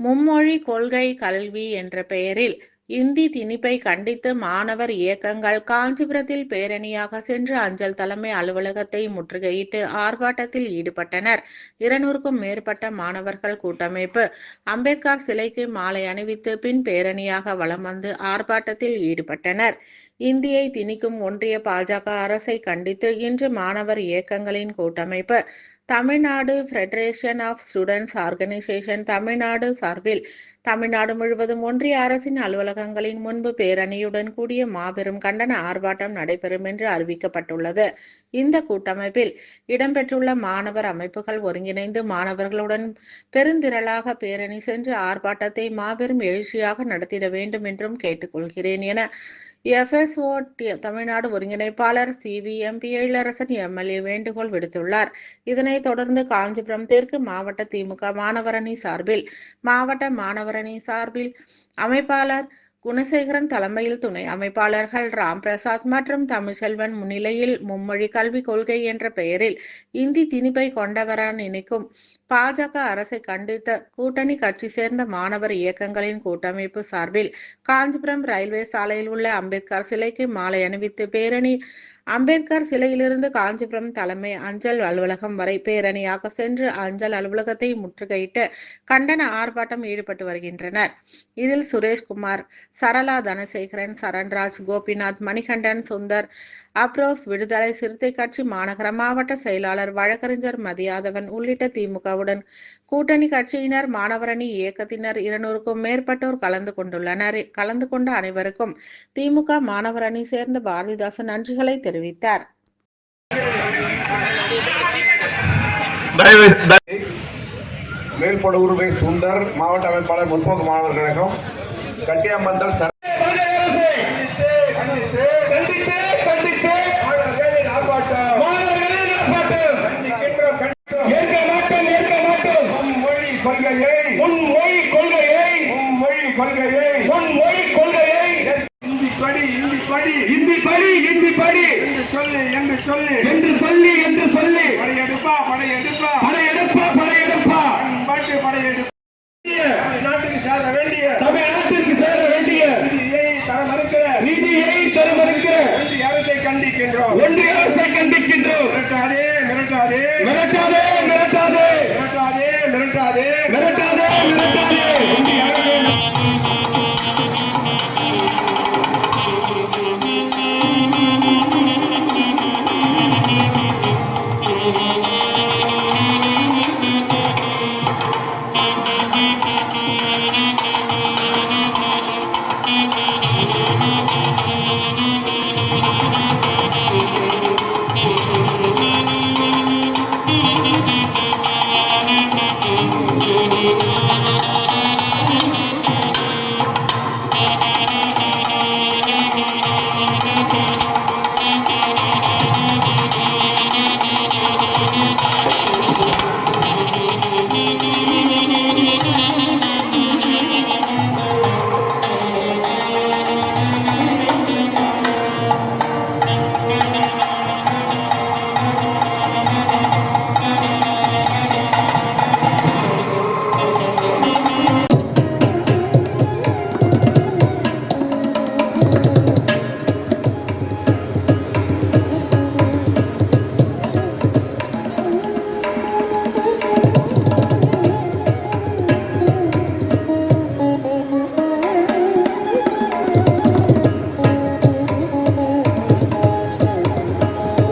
மும்மொழி கொள்கை கல்வி என்ற பெயரில் இந்தி திணிப்பை கண்டித்து மாணவர் இயக்கங்கள் காஞ்சிபுரத்தில் பேரணியாக சென்று அஞ்சல் தலைமை அலுவலகத்தை முற்றுகையிட்டு ஆர்ப்பாட்டத்தில் ஈடுபட்டனர். இருநூறுக்கும் மேற்பட்ட மாணவர்கள் கூட்டமைப்பு அம்பேத்கர் சிலைக்கு மாலை அணிவித்து பின் பேரணியாக வலம் வந்து ஆர்ப்பாட்டத்தில் ஈடுபட்டனர். இந்தியை திணிக்கும் ஒன்றிய பாஜக அரசை கண்டித்து இன்று மாணவர் இயக்கங்களின் கூட்டமைப்பு Tamil Nadu federation of students organisation Tamil Nadu சார்பில் தமிழ்நாடு முழுவதும் ஒன்றிய அரசின் அலுவலகங்களின் முன்பு பேரணியுடன் கூடிய மாபெரும் கண்டன ஆர்ப்பாட்டம் நடைபெறும் என்று அறிவிக்கப்பட்டுள்ளது. இந்த கூட்டமைப்பில் இடம்பெற்றுள்ள மாணவர் அமைப்புகள் ஒருங்கிணைந்து மாணவர்களுடன் பெருந்திரளாக பேரணி சென்று ஆர்ப்பாட்டத்தை மாபெரும் எழுச்சியாக நடத்திட வேண்டும் என்றும் கேட்டுக்கொள்கிறேன் என எஃப்எஸ்ஓ தமிழ்நாடு ஒருங்கிணைப்பாளர் C V MP Ezhilarasan MLA வேண்டுகோள் விடுத்துள்ளார். இதனைத் தொடர்ந்து காஞ்சிபுரம் தெற்கு மாவட்ட திமுக மாணவரணி சார்பில் மாவட்ட மாணவரணி சார்பில் அமைப்பாளர் குணசேகரன் தலைமையில் துணை அமைப்பாளர்கள் ராம் பிரசாத் மற்றும் தமிழ்ச்செல்வன் முன்னிலையில் மும்மொழி கல்விக் கொள்கை என்ற பெயரில் இந்தி திணிப்பை கொண்டவர நினைக்கும் பாஜக அரசை கண்டித்த கூட்டணி கட்சி சேர்ந்த மாணவர் இயக்கங்களின் கூட்டமைப்பு சார்பில் காஞ்சிபுரம் ரயில்வே சாலையில் உள்ள அம்பேத்கர் சிலைக்கு மாலை அணிவித்து பேரணி அம்பேத்கர் சிலையிலிருந்து காஞ்சிபுரம் தலைமை அஞ்சல் அலுவலகம் வரை பேரணியாக சென்று அஞ்சல் அலுவலகத்தை முற்றுகையிட்டு கண்டன ஆர்ப்பாட்டம் ஈடுபட்டு வருகின்றனர். இதில் சுரேஷ்குமார் சரளா தனசேகரன் சரண்ராஜ் கோபிநாத் மணிகண்டன் சுந்தர் அப்ரோஸ் விடுதலை சிறுத்தை கட்சி மாநகர மாவட்ட செயலாளர் வழக்கறிஞர் மதியாதவன் உள்ளிட்ட திமுகவுடன் கூட்டணி கட்சியினர் மாணவரணி இயக்கத்தினர் இருநூறுக்கும் மேற்பட்டோர் கலந்து கொண்டுள்ளனர். கலந்து கொண்ட அனைவருக்கும் திமுக மாணவரணி சேர்ந்த பாரதிதாசன் நன்றிகளை தெரிவித்தார். மேல்பட உரிமை சுந்தர் மாவட்ட அமைப்பாளர் முற்போக்கு மாணவர் கழகம் கட்டியம்பந்தல் சர கண்டித்து கண்டித்து மாணவர்களின் ஆர்ப்பாட்டம் ஏற்க மாட்டோம் ஏற்க மாட்டோம் மொழி கொள்கையை. உன் மொழி கொள்கையை. மொழி கொள்கையை. உன் மொழி கொள்கையை. இந்தி படி இந்தி படி. இந்தி படி இந்தி படி. என்று சொல்லி என்று சொல்லி. என்று சொல்லி என்று சொல்லி. படையெடுப்பா படையெடுப்பா. படையெடுப்பா படையெடுப்பா. பாட்டு படையெடுப்பா. நாட்டுக்கு சேர வேண்டிய. தமிழ்நாட்டிற்கு சேர வேண்டிய. நிதியை தர மறுக்கிற. நிதியை தர மறுக்கிற. ஒன்றிய அரசை கண்டிக்கின்றோம். ஒன்றிய அரசை கண்டிக்கின்றோம். மிரட்டாதே மிரட்டாதே. மிரட்டாதே மிரட்டாதே. Amém.